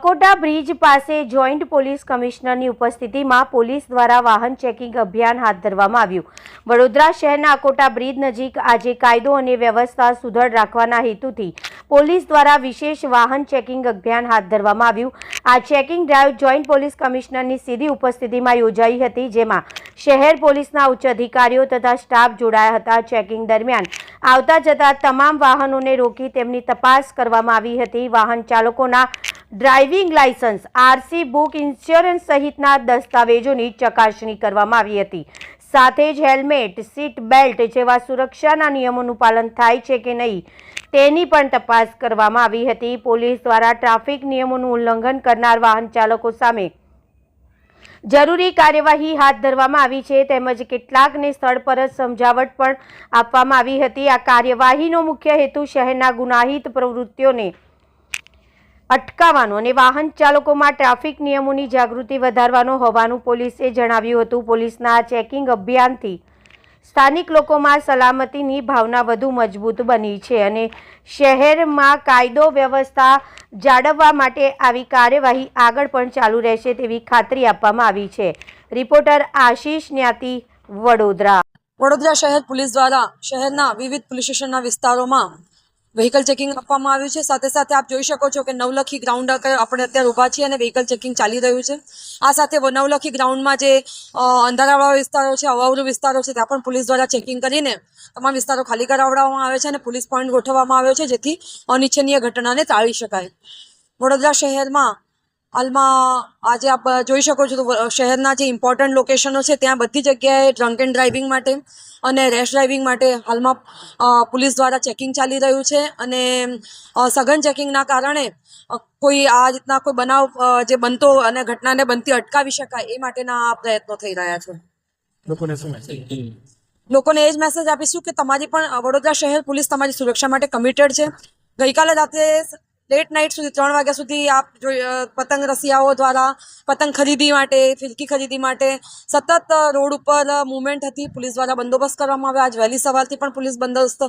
Akota bridge પાસે joint police કમિશનરની ઉપસ્થિતિમાં પોલીસ દ્વારા વાહન ચેકિંગ અભિયાન હાથ ધરવામાં આવ્યું. વડોદરા શહેરના અકોટા બ્રિજ નજીક આજે કાયદો અને વ્યવસ્થા સુદૃઢ રાખવાના હેતુથી પોલીસ દ્વારા વિશેષ વાહન ચેકિંગ અભિયાન હાથ ધરવામાં આવ્યું. આ ચેકિંગ ડ્રાઈવ જોઈન્ટ પોલીસ કમિશનરની સીધી ઉપસ્થિતિમાં યોજાઈ હતી, જેમાં શહેર પોલીસના ઉચ્ચ અધિકારીઓ તથા સ્ટાફ જોડાયા હતા. ચેકિંગ દરમિયાન આવતા જતા તમામ વાહનોને રોકી તેમની તપાસ કરવામાં આવી હતી. વાહન ચાલકોના driving licence RC, book insurance સહિતના દસ્તાવેજોની ચકાસણી કરવામાં આવી હતી. સાથે જ હેલ્મેટ, સીટ બેલ્ટ જેવા સુરક્ષાના નિયમોનું પાલન થાય છે કે નહીં, તેની પણ તપાસ કરવામાં આવી હતી. પોલીસ દ્વારા ટ્રાફિક નિયમોનું ઉલ્લંઘન કરનાર વાહન ચાલકો સામે જરૂરી કાર્યવાહી હાથ ધરવામાં આવી છે. તેમજ કેટલાકને સ્થળ પર જ સમજાવટ પણ આપવામાં આવી હતી. આ કાર્યવાહીનો મુખ્ય હેતુ શહેરના ગુનાહિત પ્રવૃત્તિઓને અટકાવવાનો અને વાહન ચાલકોમાં ટ્રાફિક નિયમોની જાગૃતિ વધારવાનો હોવાનું પોલીસે જણાવ્યું હતું. પોલીસના ચેકિંગ અભિયાનથી સ્થાનિક લોકોમાં સલામતીની ભાવના વધુ મજબૂત બની છે અને શહેરમાં કાયદો વ્યવસ્થા જાળવવા માટે આવી કાર્યવાહી આગળ પણ ચાલુ રહેશે તેવી ખાતરી આપવામાં આવી છે. રિપોર્ટર આશીષ ન્યાતી, વડોદરા. વડોદરા શહેર પોલીસ દ્વારા શહેરના વિવિધ પોલીસ સ્ટેશનના વિસ્તારોમાં વ્હીકલ ચેકિંગ આપવામાં આવ્યું છે. સાથે સાથે આપ જોઈ શકો છો કે નવલખી ગ્રાઉન્ડ આપણે અત્યારે ઊભા છીએ અને વ્હીકલ ચેકિંગ ચાલી રહ્યું છે. આ સાથે નવલખી ગ્રાઉન્ડમાં જે અંધારાવાળા વિસ્તારો છે, અવાવરૂ વિસ્તારો છે, ત્યાં પણ પોલીસ દ્વારા ચેકિંગ કરીને તમામ વિસ્તારો ખાલી કરાવડાવવામાં આવે છે અને પોલીસ પોઈન્ટ ગોઠવવામાં આવ્યો છે જેથી અનિચ્છનીય ઘટનાને ટાળી શકાય. વડોદરા શહેરમાં હાલમાં આજે આપ જોઈ શકો છો તો શહેરના જે ઇમ્પોર્ટન્ટ લોકેશનો છે ત્યાં બધી જગ્યાએ ડ્રંક એન્ડ ડ્રાઇવિંગ માટે અને રેશ ડ્રાઇવિંગ માટે હાલમાં પોલીસ દ્વારા ચેકિંગ ચાલી રહ્યું છે અને સઘન ચેકિંગના કારણે કોઈ આ રીતના કોઈ બનાવ જે બનતો અને ઘટનાને બનતી અટકાવી શકાય એ માટેના આ પ્રયત્નો થઈ રહ્યા છે. લોકોને શું લોકોને એ જ મેસેજ આપીશું કે તમારી પણ વડોદરા શહેર પોલીસ તમારી સુરક્ષા માટે કમિટેડ છે. ગઈકાલે રાત્રે લેટ નાઇટ સુધી, ત્રણ વાગ્યા સુધી આપ પતંગ રસિયાઓ દ્વારા, પતંગ ખરીદી માટે ફિરકી ખરીદી માટે સતત રોડ ઉપર મુવમેન્ટ હતી. પોલીસ દ્વારા બંદોબસ્ત કરવામાં આવ્યો. આજ વહેલી સવારથી પણ પોલીસ બંદોબસ્ત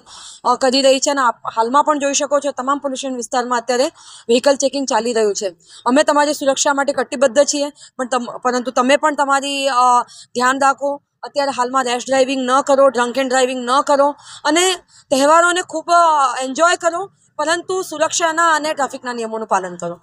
કરી રહી છે અને હાલમાં પણ જોઈ શકો છો તમામ પોલ્યુશન વિસ્તારમાં અત્યારે વ્હીકલ ચેકિંગ ચાલી રહ્યું છે. અમે તમારી સુરક્ષા માટે કટિબદ્ધ છીએ, પણ પરંતુ તમે પણ તમારી ધ્યાન રાખો. અત્યારે હાલમાં રેશ ડ્રાઇવિંગ ન કરો ડ્રંક એન્ડ ડ્રાઇવિંગ ન કરો અને તહેવારોને ખૂબ એન્જોય કરો. પરંતુ સુરક્ષાના અને ટ્રાફિકના નિયમોનું પાલન કરો.